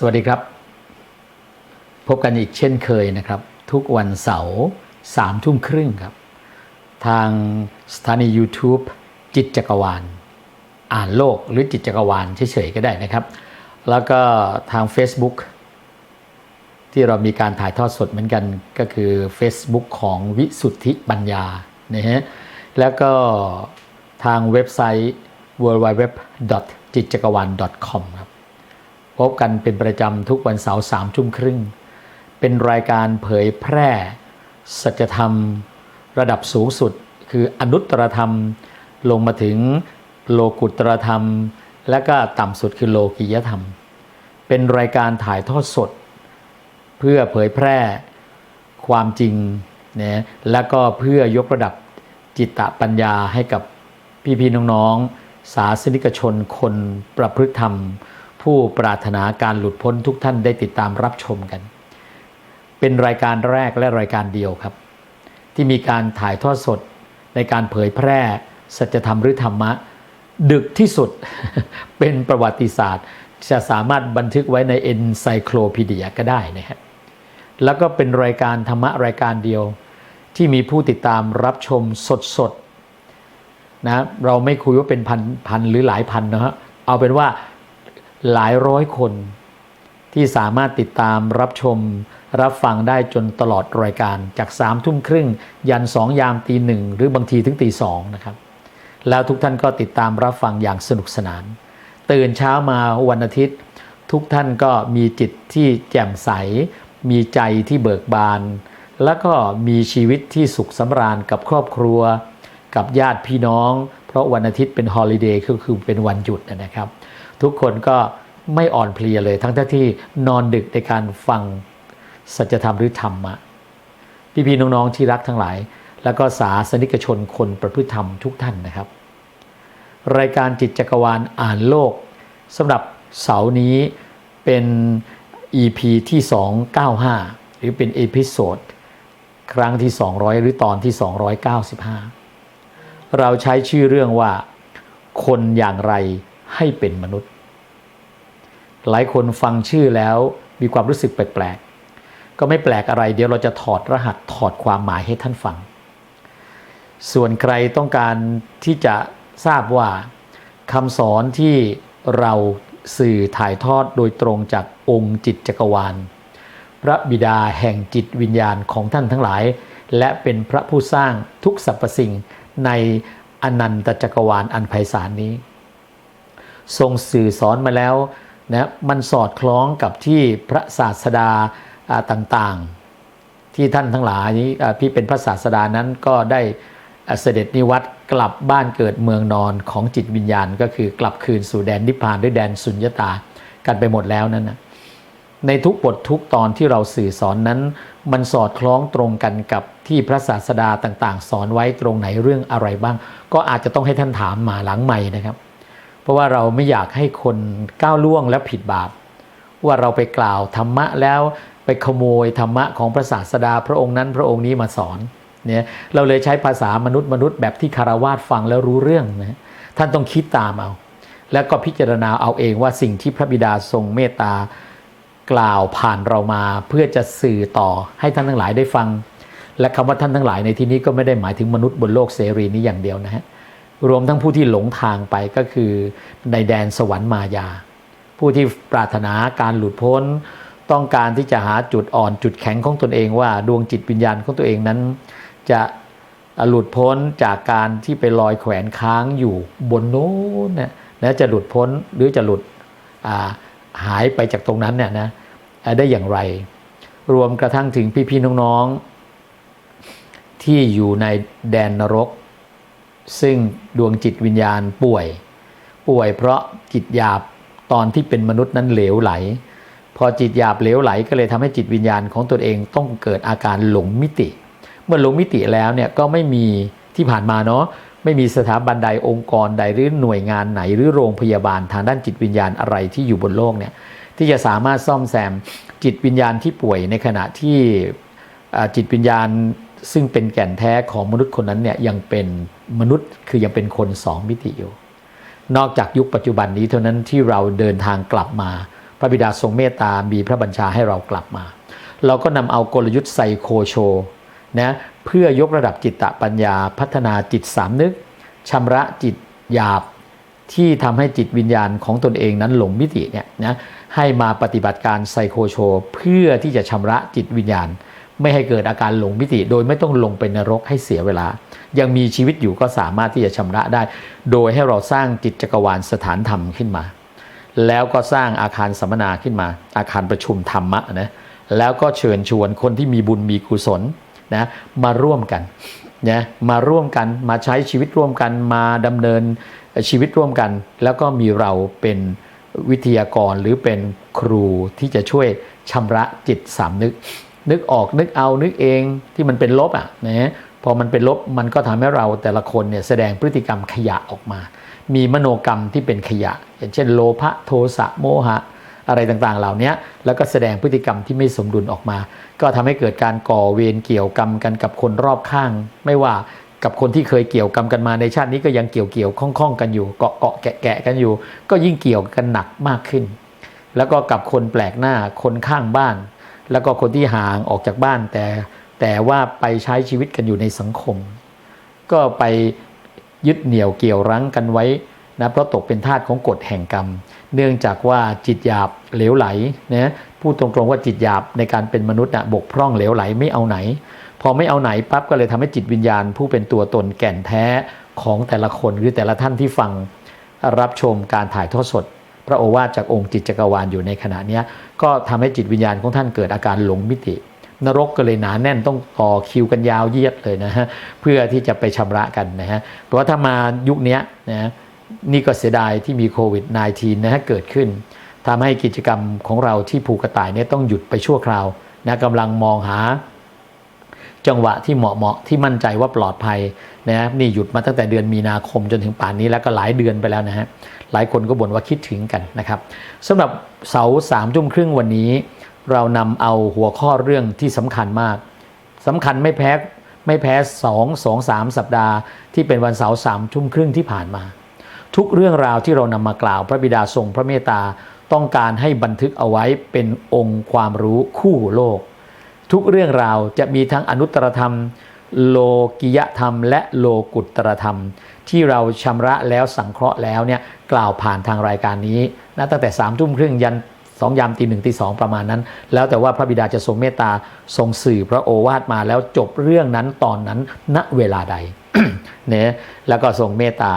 สวัสดีครับ พบกันอีกเช่นเคยนะครับ ทุกวันเสาร์สามทุ่มครึ่งครับ ทางสถานี YouTube จิตจักรวาล อ่านโลกหรือจิตจักรวาลเฉยๆก็ได้นะครับ แล้วก็ทาง Facebook ที่เรามีการถ่ายทอดสดเหมือนกันก็คือ Facebook ของวิสุทธิปัญญานะฮะแล้วก็ทางเว็บไซต์ www. จิตจักรวาล .com ครับ พบกันเป็นประจำทุกวันเสาร์สามทุ่มครึ่ง เป็นรายการเผยแพร่ สัจธรรม ระดับสูงสุด คืออนุตตรธรรม ลงมาถึงโลกุตรธรรม และก็ต่ำสุดคือโลกิยธรรม เป็นรายการถ่ายทอดสด เพื่อเผยแพร่ความจริงนะและก็เพื่อยกระดับจิตตปัญญาให้กับพี่ๆน้องๆศาสนิกชนคนประพฤติธรรม ผู้ปรารถนาการหลุดพ้นทุกท่านได้ติดตามรับชมกัน เป็นรายการแรกและรายการเดียวครับ ที่มีการถ่ายทอดสดในการเผยแพร่สัจธรรมหรือธรรมะ ดึกที่สุดเป็นประวัติศาสตร์ จะสามารถบันทึกไว้ใน Encyclopedia ก็ได้นะครับแล้วก็เป็นรายการธรรมะรายการเดียว ที่มีผู้ติดตามรับชมสดๆนะเราไม่คุยว่าเป็นพันพันหรือหลายพันนะฮะเอาเป็นว่า หลายร้อยคน ที่สามารถติดตามรับชม รับฟังได้จนตลอดรายการจากสามทุ่มครึ่ง ยันสองยามตีหนึ่งหรือบางทีถึงตีสองนะครับ แล้วทุกท่านก็ติดตามรับฟังอย่างสนุกสนาน ตื่นเช้ามาวันอาทิตย์ ทุกท่านก็มีจิตที่แจ่มใส มีใจที่เบิกบาน แล้วก็มีชีวิตที่สุขสำราญกับครอบครัว กับญาติพี่น้อง เพราะวันอาทิตย์เป็นฮอลิเดย์ก็คือเป็นวันหยุดนะครับ ทุกคนก็ไม่อ่อนเพลียเลย ทั้งที่นอนดึกในการฟังสัจธรรมหรือธรรมะพี่ๆน้องๆที่รักทั้งหลาย แล้วก็สาสนิกชนคนประพฤติธรรมทุกท่านนะครับ รายการจิตจักรวาลอ่านโลกสำหรับเสาร์นี้เป็น EP ที่ 295 หรือเป็นเอพิโซดครั้งที่ 200 หรือตอนที่ 295 เราใช้ชื่อเรื่องว่า คนอย่างไร ให้เป็นมนุษย์ หลายคนฟังชื่อแล้วมีความรู้สึกแปลกๆ ก็ไม่แปลกอะไร เดี๋ยวเราจะถอดรหัสถอดความหมายให้ท่านฟัง ส่วนใครต้องการที่จะทราบว่าคำสอนที่เราสื่อถ่ายทอดโดยตรงจากองค์จิตจักรวาล พระบิดาแห่งจิตวิญญาณของท่านทั้งหลาย และเป็นพระผู้สร้างทุกสรรพสิ่งในอนันตจักรวาลอันไพศาลนี้ ทรงสื่อสอนมาแล้วนะมันสอดคล้องกับที่พระศาสดาต่างๆ ที่ท่านทั้งหลายพี่เป็นพระศาสดานั้นก็ได้เสด็จนิวัตกลับบ้านเกิดเมืองนอนของจิตวิญญาณ ก็คือกลับคืนสู่แดนนิพพานด้วยแดนสุญญตากันไปหมดแล้วนั่นนะในทุกบททุกตอนที่เราสื่อสอนนั้น มันสอดคล้องตรงกันกับที่พระศาสดาต่างๆ สอนไว้ตรงไหนเรื่องอะไรบ้าง ก็อาจจะต้องให้ท่านถามมาหลังใหม่นะครับ ราะว่าเราไม่อยากให้คนก้าวล่วงและผิดบาป ว่าเราไปกล่าวธรรมะแล้วไปขโมยธรรมะของพระศาสดาพระองค์นั้นพระองค์นี้มาสอนเนี่ยเราเลยใช้ภาษามนุษย์มนุษย์แบบที่คารวาสฟังแล้วรู้เรื่องนะท่านต้องคิดตามเอา แล้วก็พิจารณาเอาเองว่าสิ่งที่พระบิดาทรงเมตตากล่าวผ่านเรามาเพื่อจะสื่อต่อให้ท่านทั้งหลายได้ฟัง และคำว่าท่านทั้งหลายในที่นี้ก็ไม่ได้หมายถึงมนุษย์บนโลกเสรีนี้อย่างเดียวนะฮะ รวมทั้งผู้ที่หลงทางไปก็คือในแดนสวรรค์มายา ผู้ที่ปรารถนาการหลุดพ้น ต้องการที่จะหาจุดอ่อนจุดแข็งของตนเองว่าดวงจิตวิญญาณของตัวเองนั้น จะหลุดพ้นจากการที่ไปลอยแขวนค้างอยู่บนโน้นนะนะจะหลุดพ้นหรือจะหลุดหายไปจากตรงนั้นเนี่ยนะได้อย่างไร รวมกระทั่งถึงพี่ๆน้องๆที่อยู่ในแดนนรก ซึ่งดวงจิตวิญญาณป่วย ป่วยเพราะจิตหยาบตอนที่เป็นมนุษย์นั้นเหลวไหล พอจิตหยาบเหลวไหลก็เลยทำให้จิตวิญญาณของตนเองต้องเกิดอาการหลงมิติ เมื่อหลงมิติแล้วเนี่ยก็ไม่มีที่ผ่านมาเนาะไม่มีสถาบันใดองค์กรใดหรือหน่วยงานไหนหรือโรงพยาบาลทางด้านจิตวิญญาณอะไรที่อยู่บนโลกเนี่ยที่จะสามารถซ่อมแซมจิตวิญญาณที่ป่วยในขณะที่จิตวิญญาณซึ่งเป็นแก่นแท้ของมนุษย์คนนั้นเนี่ยยังเป็น มนุษย์คือยังเป็นคนสองมิติอยู่ นอกจากยุคปัจจุบันนี้เท่านั้นที่เราเดินทางกลับมา พระบิดาทรงเมตตามีพระบัญชาให้เรากลับมา เราก็นำเอากลยุทธ์ไซโคโชนะเพื่อยกระดับจิตตปัญญาพัฒนาจิตสามนึกชำระจิตหยาบที่ทำให้จิตวิญญาณของตนเองนั้นหลงมิติเนี่ยนะให้มาปฏิบัติการไซโคโชเพื่อที่จะชำระจิตวิญญาณ ไม่ให้เกิดอาการหลงมิติ โดยไม่ต้องลงไปนรกให้เสียเวลา ยังมีชีวิตอยู่ก็สามารถที่จะชำระได้ โดยให้เราสร้างจิตจักรวาลสถานธรรมขึ้นมา แล้วก็สร้างอาคารสัมมนาขึ้นมา อาคารประชุมธรรมะนะแล้วก็เชิญชวนคนที่มีบุญมีกุศลนะมาร่วมกันนะมาร่วมกันมาใช้ชีวิตร่วมกันมาดำเนินชีวิตร่วมกัน แล้วก็มีเราเป็นวิทยากรหรือเป็นครูที่จะช่วยชำระจิตสามนึก นึกออกนึกเอานึกเองที่มันเป็นลบอะนะ อมันเป็นลบมันก็ทำให้เราแต่ละคนเนี่ยแสดงพฤติกรรมขยะออกมา มีมโนกรรมที่เป็นขยะ อย่างเช่นโลภะโทสะโมหะ อะไรต่างๆ เหล่านี้แล้วก็แสดงพฤติกรรมที่ไม่สมดุลออกมา ก็ทำให้เกิดการก่อเวรเกี่ยวกรรมกันกับคนรอบข้าง ไม่ว่ากับคนที่เคยเกี่ยวกรรมกันมาในชาตินี้ก็ยังเกี่ยวเกี่ยวข้องๆกันอยู่เกาะเกาะแกะแกะกันอยู่ ก็ยิ่งเกี่ยวกันหนักมากขึ้น แล้วก็กับคนแปลกหน้าคนข้างบ้าน แล้วก็คนที่ห่างออกจากบ้านแต่ แต่ว่าไปใช้ชีวิตกันอยู่ในสังคม ก็ไปยึดเหนี่ยวเกี่ยวรั้งกันไว้นะเพราะตกเป็นทาสของกฎแห่งกรรม เนื่องจากว่าจิตหยาบเหลวไหลนะพูดตรงๆว่าจิตหยาบในการเป็นมนุษย์นะบกพร่องเหลวไหลไม่เอาไหน พอไม่เอาไหนปั๊บก็เลยทำให้จิตวิญญาณ ผู้เป็นตัวตนแก่นแท้ของแต่ละคนหรือแต่ละท่านที่ฟังรับชมการถ่ายทอดสด พระโอวาทจากองค์จิตจักรวาลอยู่ในขณะนี้ก็ทำให้จิตวิญญาณของท่านเกิดอาการหลงมิติ นรกก็เลยหนาแน่นต้องต่อคิวกันยาวเยียดเลยนะฮะเพื่อที่จะไปชำระกันนะฮะเพราะว่าถ้ามายุคนี้นะนี่ก็เสียดายที่มีโควิด -19 นะฮะเกิดขึ้นทำให้กิจกรรมของเราที่ผูกระต่ายเนี่ยต้องหยุดไปชั่วคราวนะกำลังมองหา จังหวะที่เหมาะเหมาะที่มั่นใจว่าปลอดภัยนะนี่หยุดมาตั้งแต่เดือนมีนาคมจนถึงป่านนี้แล้วก็หลายเดือนไปแล้วนะฮะหลายคนก็บ่นว่าคิดถึงกันนะครับสำหรับเสาสามทุ่มครึ่งวันนี้ เรานำเอาหัวข้อเรื่องที่สำคัญมากสำคัญไม่แพ้ไม่แพ้สองสองสามสัปดาห์ที่เป็นวันเสาร์สามทุ่มครึ่งที่ผ่านมา ทุกเรื่องราวที่เรานำมากล่าวพระบิดาทรงพระเมตตาต้องการให้บันทึกเอาไว้เป็นองค์ความรู้คู่โลก ทุกเรื่องราวจะมีทั้งอนุตตรธรรม โลกิยธรรม และโลกุตตรธรรม ที่เราชำระแล้วสังเคราะห์แล้วเนี่ยกล่าวผ่านทางรายการนี้นะตั้งแต่สามทุ่มครึ่งยัน สองยามตีหนึ่งตีสองประมาณนั้น แล้วแต่ว่าพระบิดาจะทรงเมตตาทรงสื่อพระโอวาทมาแล้วจบเรื่องนั้นตอนนั้นณเวลาใดเนี่ยแล้วก็ทรงเมตตา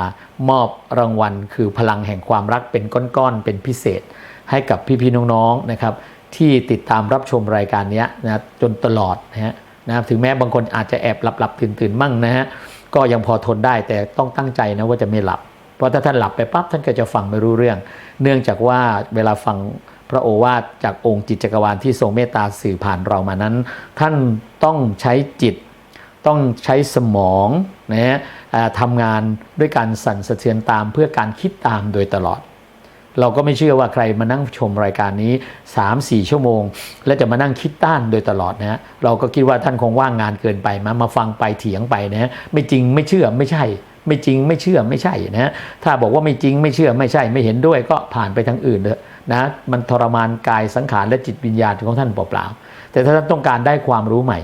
มอบรางวัล คือพลังแห่งความรักเป็นก้อนๆเป็นพิเศษ ให้กับพี่ๆน้องๆนะครับ ที่ติดตามรับชมรายการนี้นะจนตลอดนะฮะนะถึงแม้บางคนอาจจะแอบหลับหลับตื่นตื่นๆมั่งนะฮะก็ยังพอทนได้แต่ต้องตั้งใจนะว่าจะไม่หลับ เพราะถ้าท่านหลับไปปั๊บท่านก็จะฟังไม่รู้เรื่อง เนื่องจากว่าเวลาฟัง พระโอวาทจากองค์จิตจักรวาลที่ทรงเมตตาสื่อผ่านเรามานั้น ท่านต้องใช้จิต ต้องใช้สมองนะฮะทำงานด้วยการสั่นสะเทือนตามเพื่อการคิดตามโดยตลอด เราก็ไม่เชื่อว่าใครมานั่งชมรายการนี้ 3-4 ชั่วโมง และจะมานั่งคิดต้านโดยตลอดนะฮะเราก็คิดว่าท่านคงว่างงานเกินไปมามาฟังไปเถียงไปนะฮะไม่จริงไม่เชื่อไม่ใช่ไม่จริงไม่เชื่อไม่ใช่นะฮะถ้าบอกว่าไม่จริงไม่เชื่อไม่ใช่ไม่เห็นด้วยก็ผ่านไปทางอื่นเถอะ นะมันทรมานกายสังขารและจิตวิญญาณของท่านเปล่าๆแต่ถ้าท่านต้องการได้ความรู้ใหม่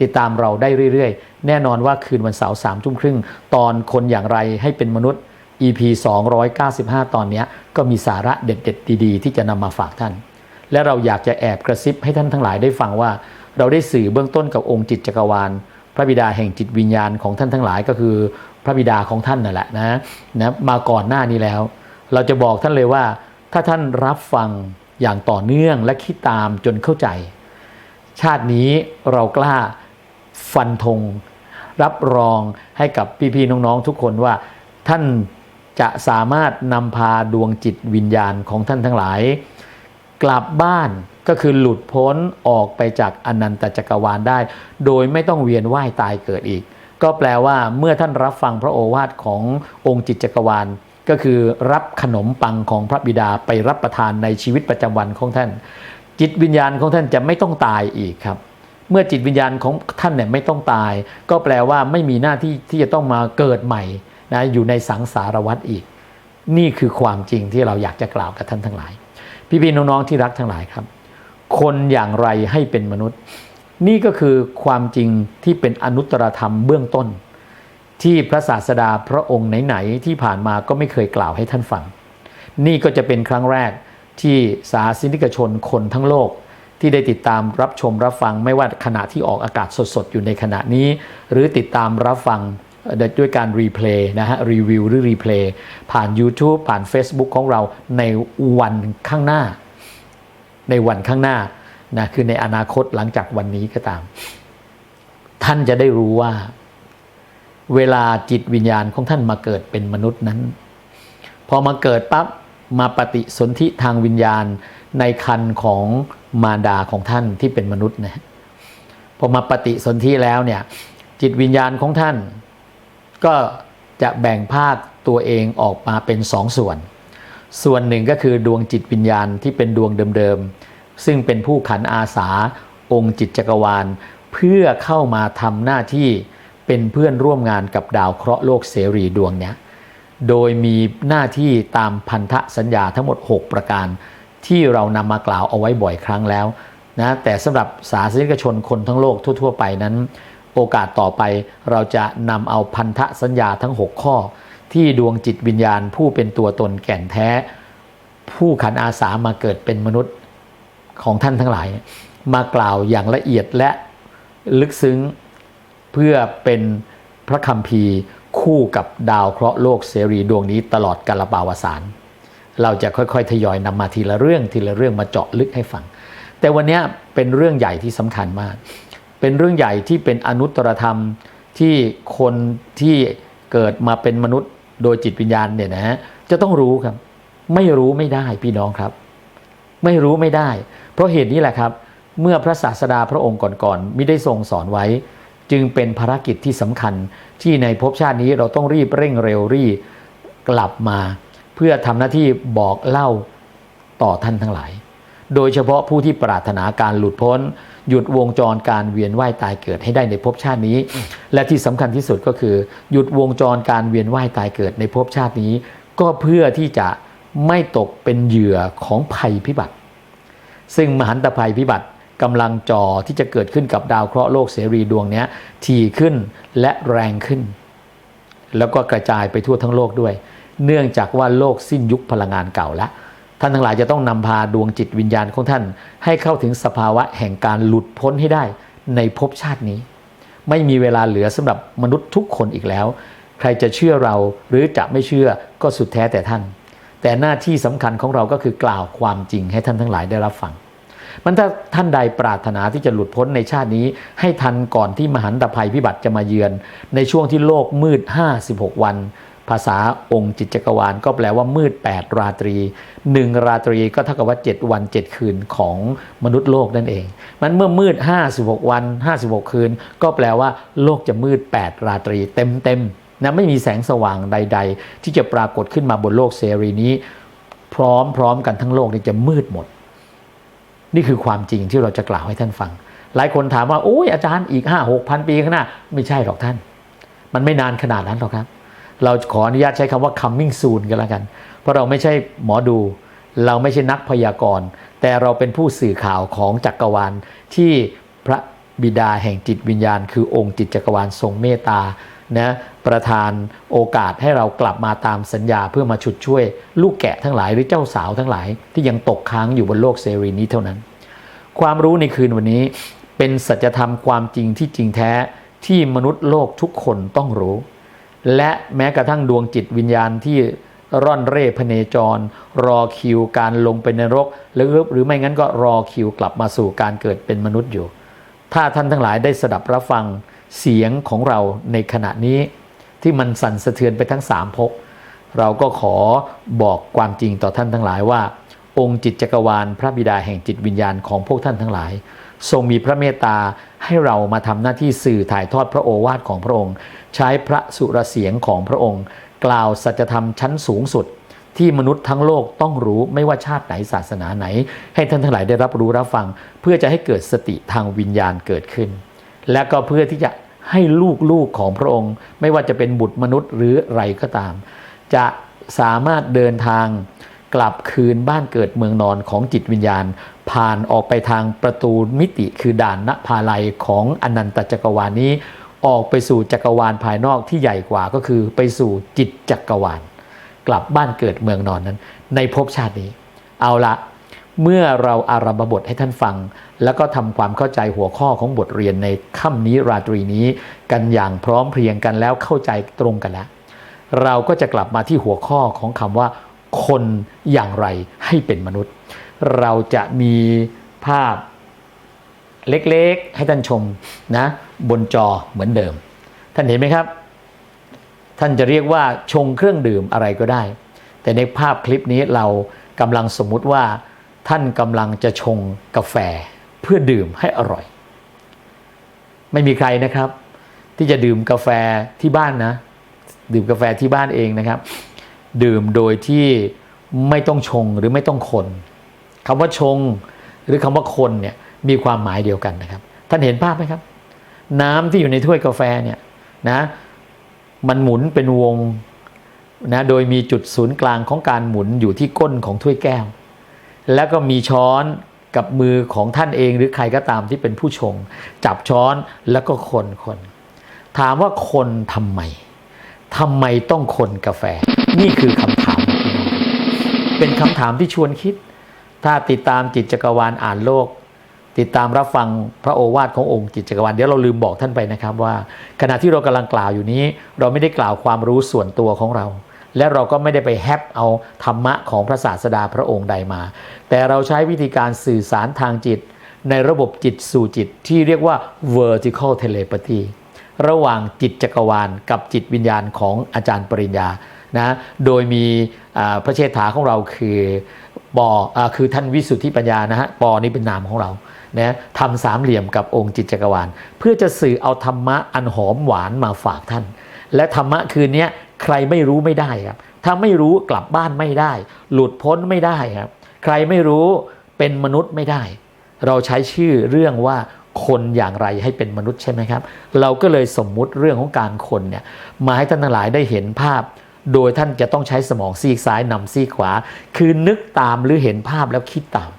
ติดตามเราได้เรื่อยๆ แน่นอนว่าคืนวันเสาร์สามทุ่มครึ่ง ตอนคนอย่างไรให้เป็นมนุษย์ EP 295 ตอนเนี้ก็มีสาระเด็ดๆ ดีๆ ที่จะนำมาฝากท่าน และเราอยากจะแอบกระซิบให้ท่านทั้งหลายได้ฟังว่า เราได้สื่อเบื้องต้นกับองค์จิตจักรวาล พระบิดาแห่งจิตวิญญาณของท่านทั้งหลายก็คือพระบิดาของท่านนั่นแหละนะนะมาก่อนหน้านี้แล้ว เราจะบอกท่านเลยว่า ถ้าท่านรับฟังอย่างต่อเนื่องและคิดตามจนเข้าใจ ชาตินี้เรากล้าฟันธงรับรองให้กับพี่ๆน้องๆทุกคนว่า ท่านจะสามารถนำพาดวงจิตวิญญาณของท่านทั้งหลาย กลับบ้านก็คือหลุดพ้นออกไปจากอนันตจักรวาลได้ โดยไม่ต้องเวียนว่ายตายเกิดอีก ก็แปลว่าเมื่อท่านรับฟังพระโอวาทขององค์จิตจักรวาล ก็คือรับขนมปังของพระบิดาไปรับประทานในชีวิตประจำวันของท่าน จิตวิญญาณของท่านจะไม่ต้องตายอีกครับเมื่อจิตวิญญาณของท่านเนี่ยไม่ต้องตาย ก็แปลว่าไม่มีหน้าที่ที่จะต้องมาเกิดใหม่นะอยู่ในสังสารวัฏอีก นี่คือความจริงที่เราอยากจะกล่าวกับท่านทั้งหลาย พี่ๆน้องๆที่รักทั้งหลายครับ คนอย่างไรให้เป็นมนุษย์ นี่ก็คือความจริงที่เป็นอนุตตรธรรมเบื้องต้น ที่พระศาสดาพระองค์ไหนๆที่ผ่านมาก็ไม่เคยกล่าวให้ท่านฟัง นี่ก็จะเป็นครั้งแรกที่สาสนิกชนคนทั้งโลก ที่ได้ติดตามรับชมรับฟังไม่ว่าขณะที่ออกอากาศสดๆ อยู่ในขณะนี้ หรือติดตามรับฟังด้วยการรีเพลย์นะฮะรีวิวหรือรีเพลย์ผ่าน YouTube ผ่าน Facebook ของเราในวันข้างหน้า ในวันข้างหน้านะคือในอนาคตหลังจากวันนี้ก็ตาม ท่านจะได้รู้ว่า เวลาจิตวิญญาณของท่านมาเกิดเป็นมนุษย์นั้น พอมาเกิดปั๊บมาปฏิสนธิทางวิญญาณในคันของมารดาของท่านที่เป็นมนุษย์นะพอมาปฏิสนธิแล้วเนี่ยจิตวิญญาณของท่าน ก็จะแบ่งภาคตัวเองออกมาเป็นสองส่วน ส่วนหนึ่งก็คือดวงจิตวิญญาณที่เป็นดวงเดิมๆ ซึ่งเป็นผู้ขันอาสาองค์จิตจักรวาล เพื่อเข้ามาทำหน้าที่ เป็นเพื่อนร่วมงานกับดาวเคราะห์โลกเสรีดวงนี้โดยมีหน้าที่ตามพันธสัญญาทั้งหมด 6 ประการ ที่เรานำมากล่าวเอาไว้บ่อยครั้งแล้วนะแต่สำหรับสาสนิกชนคนทั้งโลกทั่ว ๆ ไปนั้น โอกาสต่อไปเราจะนำเอาพันธสัญญาทั้ง 6 ข้อ ที่ดวงจิตวิญญาณผู้เป็นตัวตนแก่นแท้ ผู้ขันอาสามาเกิดเป็นมนุษย์ของท่านทั้งหลาย มากล่าวอย่างละเอียดและลึกซึ้ง พื่อเป็นพระคัมภีร์คู่กับดาวเคราะห์โลกเสรีดวงนี้ตลอดกาลปาวสาร เราจะค่อยๆ ทยอยนำมาทีละเรื่องทีละเรื่องมาเจาะลึกให้ฟัง แต่วันนี้เป็นเรื่องใหญ่ที่สำคัญมาก เป็นเรื่องใหญ่ที่เป็นอนุตตรธรรมที่คนที่เกิดมาเป็นมนุษย์โดยจิตวิญญาณเนี่ยนะฮะจะต้องรู้ครับ ไม่รู้ไม่ได้พี่น้องครับ ไม่รู้ไม่ได้ เพราะเหตุนี้แหละครับ เมื่อพระศาสดาพระองค์ก่อนๆมิได้ทรงสอนไว้ จึงเป็นภารกิจที่สำคัญที่ในภพชาตินี้เราต้องรีบเร่งเร็วรีบกลับมา เพื่อทำหน้าที่บอกเล่าต่อท่านทั้งหลาย โดยเฉพาะผู้ที่ปรารถนาการหลุดพ้น หยุดวงจรการเวียนว่ายตายเกิดให้ได้ในภพชาตินี้ และที่สำคัญที่สุดก็คือ หยุดวงจรการเวียนว่ายตายเกิดในภพชาตินี้ ก็เพื่อที่จะไม่ตกเป็นเหยื่อของภัยพิบัติ ซึ่งมหันตภัยพิบัติ กำลังจ่อที่จะเกิดขึ้นกับดาวเคราะห์โลกเสรีดวงนี้ที่ขึ้นและแรงขึ้น แล้วก็กระจายไปทั่วทั้งโลกด้วย เนื่องจากว่าโลกสิ้นยุคพลังงานเก่าแล้วท่านทั้งหลายจะต้องนำพาดวงจิตวิญญาณของท่าน ให้เข้าถึงสภาวะแห่งการหลุดพ้นให้ได้ในภพชาตินี้ ไม่มีเวลาเหลือสำหรับมนุษย์ทุกคนอีกแล้ว ใครจะเชื่อเราหรือจะไม่เชื่อก็สุดแท้แต่ท่าน แต่หน้าที่สำคัญของเราก็คือกล่าวความจริงให้ท่านทั้งหลายได้รับฟัง มันถ้าท่านใดปรารถนาที่จะหลุดพ้นในชาตินี้ ให้ทันก่อนที่มหันตภัยพิบัติจะมาเยือน ในช่วงที่โลกมืด 56 วัน ภาษาองค์จิตจักรวาลก็แปลว่ามืด 8 ราตรี 1 ราตรีก็เท่ากับว่า 7 วัน 7 คืนของมนุษย์โลกนั่นเอง มันเมื่อมืด 56 วัน 56 คืน ก็แปลว่า โลกจะมืด 8 ราตรี เต็มเต็มๆนะไม่มีแสงสว่างใด ๆ ที่จะปรากฏขึ้นมาบนโลกเสรีนี้ พร้อมๆกันทั้งโลกนี่จะมืดหมด นี่คือความจริงที่เราจะกล่าวให้ท่านฟัง หลายคนถามว่าโอ้ยอาจารย์อีกห้าหกพันปีข้างหน้า ไม่ใช่หรอกท่าน มันไม่นานขนาดนั้นหรอกครับ เราขออนุญาตใช้คำว่า coming soon กันแล้วกัน เพราะเราไม่ใช่หมอดู เราไม่ใช่นักพยากรณ์ แต่เราเป็นผู้สื่อข่าวของจักรวาลที่พระบิดาแห่งจิตวิญญาณ คือองค์จิตจักรวาลทรงเมตตา นะประทานโอกาสให้เรากลับมาตามสัญญาเพื่อมาฉุดช่วย ลูกแกะทั้งหลายหรือเจ้าสาวทั้งหลาย ที่ยังตกค้างอยู่บนโลกเสรีนี้เท่านั้น ความรู้ในคืนวันนี้เป็นสัจธรรมความจริงที่จริงแท้ที่มนุษย์โลกทุกคนต้องรู้ และแม้กระทั่งดวงจิตวิญญาณที่ร่อนเร่พเนจร รอคิวการลงไปนนรกหรือหรือไม่งั้นก็รอคิวกลับมาสู่การเกิดเป็นมนุษย์อยู่ ถ้าท่านทั้งหลายได้สดับรับฟัง เสียงของเราในขณะนี้ที่มันสั่นสะเทือนไปทั้งสามภพเราก็ขอบอกความจริงต่อท่านทั้งหลายว่า องค์จิตจักรวาลพระบิดาแห่งจิตวิญญาณของพวกท่านทั้งหลาย ทรงมีพระเมตตาให้เรามาทำหน้าที่สื่อถ่ายทอดพระโอวาทของพระองค์ ใช้พระสุรเสียงของพระองค์ กล่าวสัจธรรมชั้นสูงสุด ที่มนุษย์ทั้งโลกต้องรู้ไม่ว่าชาติไหนศาสนาไหน ให้ท่านทั้งหลายได้รับรู้รับฟัง เพื่อจะให้เกิดสติทางวิญญาณเกิดขึ้น และก็เพื่อที่จะให้ลูกๆของพระองค์ ไม่ว่าจะเป็นบุตรมนุษย์หรือไรก็ตาม จะสามารถเดินทางกลับคืนบ้านเกิดเมืองนอนของจิตวิญญาณ ผ่านออกไปทางประตูมิติคือด่านนภาลัยของอนันตจักรวาลนี้ ออกไปสู่จักรวาลภายนอกที่ใหญ่กว่าก็คือไปสู่จิตจักรวาล กลับบ้านเกิดเมืองนอนนั้น ในภพชาตินี้ เอาละ เมื่อเราอารัมบทให้ท่านฟัง แล้วก็ทำความเข้าใจหัวข้อของบทเรียนในค่ำนี้ราตรีนี้ กันอย่างพร้อมเพรียงกันแล้วเข้าใจตรงกันแล้ว เราก็จะกลับมาที่หัวข้อของคำว่า คนอย่างไรให้เป็นมนุษย์ เราจะมีภาพเล็กๆ ให้ท่านชมนะบนจอเหมือนเดิม ท่านเห็นไหมครับ ท่านจะเรียกว่าชงเครื่องดื่มอะไรก็ได้ แต่ในภาพคลิปนี้เรากำลังสมมุติว่า ท่านกำลังจะชงกาแฟเพื่อดื่มให้อร่อย ไม่มีใครนะครับ ที่จะดื่มกาแฟที่บ้านนะ ดื่มกาแฟที่บ้านเองนะครับ ดื่มโดยที่ไม่ต้องชงหรือไม่ต้องคนคำว่าชงหรือคำว่าคนเนี่ยมีความหมายเดียวกันนะครับ ท่านเห็นภาพไหมครับ น้ำที่อยู่ในถ้วยกาแฟเนี่ยนะมันหมุนเป็นวงนะโดยมีจุดศูนย์กลางของการหมุนอยู่ที่ก้นของถ้วยแก้ว แล้วก็มีช้อนกับมือของท่านเองหรือใครก็ตามที่เป็นผู้ชง จับช้อนแล้วก็คนคนถามว่าคนทำไมทำไมต้องคนกาแฟ นี่คือคำถาม เป็นคำถามที่ชวนคิด ถ้าติดตามจิตจักรวาลอ่านโลก ติดตามรับฟังพระโอวาทขององค์จิตจักรวาลเดี๋ยวเราลืมบอกท่านไปนะครับว่า ขณะที่เรากำลังกล่าวอยู่นี้ เราไม่ได้กล่าวความรู้ส่วนตัวของเรา และเราก็ไม่ได้ไปแฮปเอาธรรมะของพระศาสดาพระองค์ใดมา แต่เราใช้วิธีการสื่อสารทางจิต ในระบบจิตสู่จิตที่เรียกว่า vertical telepathy ระหว่างจิตจักรวาลกับจิตวิญญาณของอาจารย์ปริญญานะโดยมีพระเชษฐาของเราคือปออคือท่านวิสุทธิปัญญานะฮะปอนี่เป็นนามของเรานะทำสามเหลี่ยมกับองค์จิตจักรวาล เพื่อจะสื่อเอาธรรมะอันหอมหวานมาฝากท่าน และธรรมะคืนนี้ ใครไม่รู้ไม่ได้ครับ ถ้าไม่รู้กลับบ้านไม่ได้ หลุดพ้นไม่ได้ครับ ใครไม่รู้เป็นมนุษย์ไม่ได้ เราใช้ชื่อเรื่องว่าคนอย่างไรให้เป็นมนุษย์ใช่ไหมครับ เราก็เลยสมมุติเรื่องของการคนเนี่ยมาให้ท่านทั้งหลายได้เห็นภาพ โดยท่านจะต้องใช้สมองซีกซ้ายนำซีกขวา คือนึกตามหรือเห็นภาพแล้วคิดตาม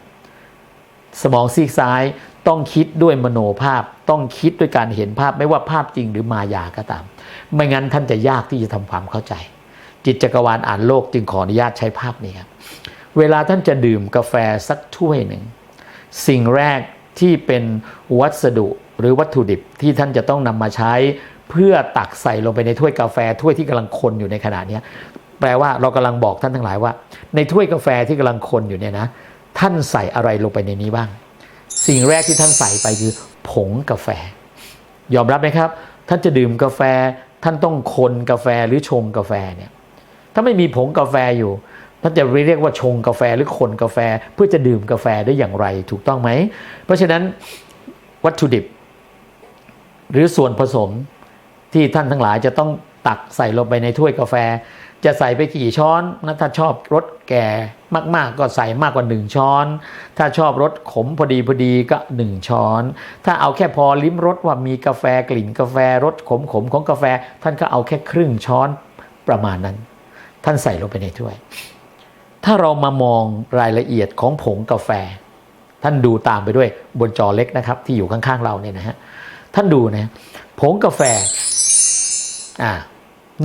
สมองซีกซ้ายต้องคิดด้วยมโนภาพ ต้องคิดด้วยการเห็นภาพไม่ว่าภาพจริงหรือมายาก็ตาม ไม่งั้นท่านจะยากที่จะทำความเข้าใจ จิตจักรวาลอ่านโลกจึงขออนุญาตใช้ภาพนี้ครับเวลาท่านจะดื่มกาแฟสักถ้วยหนึ่งสิ่งแรกที่เป็นวัสดุหรือวัตถุดิบที่ท่านจะต้องนำมาใช้ เพื่อตักใส่ลงไปในถ้วยกาแฟถ้วยที่กำลังคนอยู่ในขณะนี้แปลว่าเรากำลังบอกท่านทั้งหลายว่า ในถ้วยกาแฟที่กำลังคนอยู่เนี่ยนะ ท่านใส่อะไรลงไปในนี้บ้าง สิ่งแรกที่ท่านใส่ไปคือ ผงกาแฟ ยอมรับไหมครับ ท่านจะดื่มกาแฟท่านต้องคนกาแฟหรือชงกาแฟเนี่ยถ้าไม่มีผงกาแฟอยู่ท่านจะเรียกว่าชงกาแฟหรือคนกาแฟเพื่อจะดื่มกาแฟได้อย่างไรถูกต้องไหม เพราะฉะนั้นวัตถุดิบ หรือส่วนผสมที่ท่านทั้งหลายจะต้องตักใส่ลงไปในถ้วยกาแฟ จะใส่ไปกี่ช้อนนะถ้าชอบรสแก่มาก ๆ ก็ใส่มากกว่า 1 ช้อน ถ้าชอบรสขมพอดีพอดีก็ 1 ช้อน ถ้าเอาแค่พอลิ้มรสว่ามีกาแฟกลิ่นกาแฟรสขมขมของกาแฟ ท่านก็เอาแค่ครึ่งช้อนประมาณนั้น ท่านใส่ลงไปในถ้วย ถ้าเรามามองรายละเอียดของผงกาแฟ ท่านดูตามไปด้วยบนจอเล็กนะครับ ที่อยู่ข้างๆเราเนี่ยนะฮะท่านดูนะผงกาแฟอ่า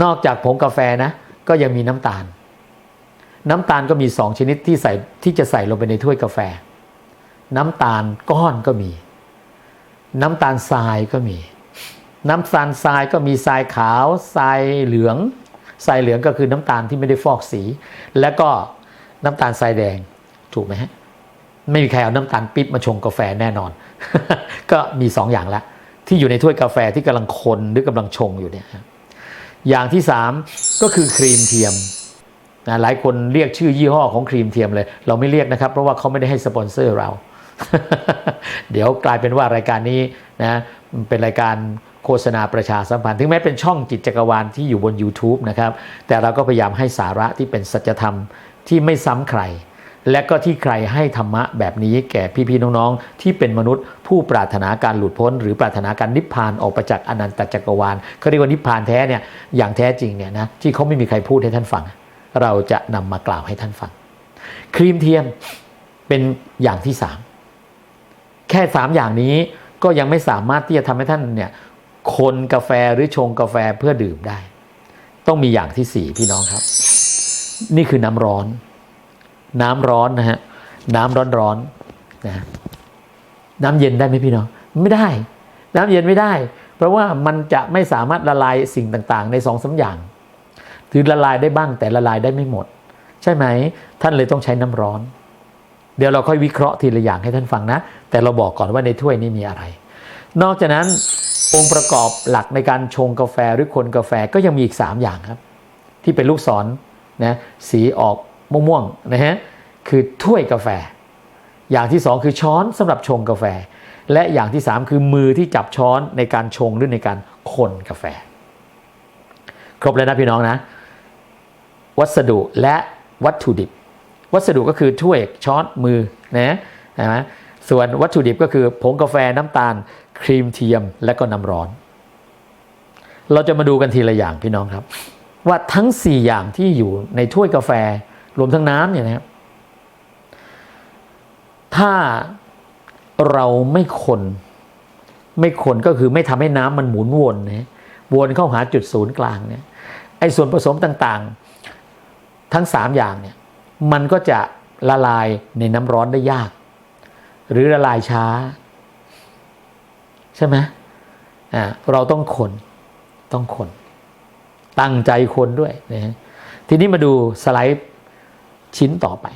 นอกจากผงกาแฟนะ ก็ยังมีน้ำตาล น้ำตาลก็มีสองชนิดที่ใส่ที่จะใส่ลงไปในถ้วยกาแฟ น้ำตาลก้อนก็มี น้ำตาลทรายก็มี น้ำตาลทรายก็มีทรายขาวทรายเหลืองทรายเหลืองก็คือน้ำตาลที่ไม่ได้ฟอกสี แล้วก็น้ำตาลทรายแดงถูกไหมฮะไม่มีใครเอาน้ำตาลปิ๊บมาชงกาแฟแน่นอน ก็มีสองอย่างละที่อยู่ในถ้วยกาแฟที่กำลังคนหรือกำลังชงอยู่เนี่ย อย่างที่สามก็คือครีมเทียมนะหลายคนเรียกชื่อยี่ห้อของครีมเทียมเลย เราไม่เรียกนะครับ เพราะว่าเขาไม่ได้ให้สปอนเซอร์เรา เดี๋ยวกลายเป็นว่ารายการนี้นะเป็นรายการโฆษณาประชาสัมพันธ์ ถึงแม้เป็นช่องจิตจักรวาลที่อยู่บน YouTube นะครับ แต่เราก็พยายามให้สาระที่เป็นสัจธรรมที่ไม่ซ้ำใคร และก็ที่ใครให้ธรรมะแบบนี้แก่พี่ๆน้องๆ ที่เป็นมนุษย์ ผู้ปรารถนาการหลุดพ้น หรือปรารถนาการนิพพานออกไปจากอนันตจักรวาลเขาเรียกว่านิพพานแท้เนี่ยอย่างแท้จริงเนี่ยนะที่เขาไม่มีใครพูดให้ท่านฟัง เราจะนำมากล่าวให้ท่านฟัง ครีมเทียมเป็นอย่างที่สามแค่สามอย่างนี้ก็ยังไม่สามารถที่จะทำให้ท่านเนี่ยคนกาแฟหรือชงกาแฟเพื่อดื่มได้ ต้องมีอย่างที่สี่พี่น้องครับ นี่คือน้ำร้อน น้ำร้อนนะฮะน้ำร้อนร้อนๆนะน้ำเย็นได้ไหมพี่น้องไม่ได้ น้ำเย็นไม่ได้ เพราะว่ามันจะไม่สามารถละลายสิ่งต่างๆ ในสองสาอย่างคือละลายได้บ้างแต่ละลายได้ไม่หมด ใช่ไหมท่านเลยต้องใช้น้ำร้อน เดี๋ยวเราค่อยวิเคราะห์ทีละอย่างให้ท่านฟังนะ แต่เราบอกก่อนว่าในถ้วยนี้มีอะไร นอกจากนั้นองค์ประกอบหลักในการชงกาแฟหรือคนกาแฟก็ยังมีอีก 3 อย่างครับ ที่เป็นลูกศรนะสีออก ม่วงๆนะฮะคือถ้วยกาแฟ อย่างที่ 2 คือช้อนสำหรับชงกาแฟ และอย่างที่ 3 คือมือที่จับช้อนในการชงหรือในการคนกาแฟ ครบแล้วนะพี่น้องนะ วัสดุและวัตถุดิบ วัสดุก็คือถ้วยช้อนมือนะนะส่วนวัตถุดิบก็คือผงกาแฟน้ำตาล ครีมเทียมและก็น้ำร้อน เราจะมาดูกันทีละอย่างพี่น้องครับ ว่าทั้ง 4 อย่างที่อยู่ในถ้วยกาแฟ รวมทั้งน้ำเนี่ยนะครับถ้าเราไม่คนไม่คนก็คือไม่ทำให้น้ำมันหมุนวนนะวนเข้าหาจุดศูนย์กลางเนี่ยไอ้ส่วนผสมต่างๆ ทั้ง 3 อย่างเนี่ยมันก็จะละลายในน้ำร้อนได้ยาก หรือละลายช้า ใช่ไหมอ่าเราต้องคนต้องคน ตั้งใจคนด้วยนะฮะทีนี้มาดูสไลด์ ชิ้นต่อไป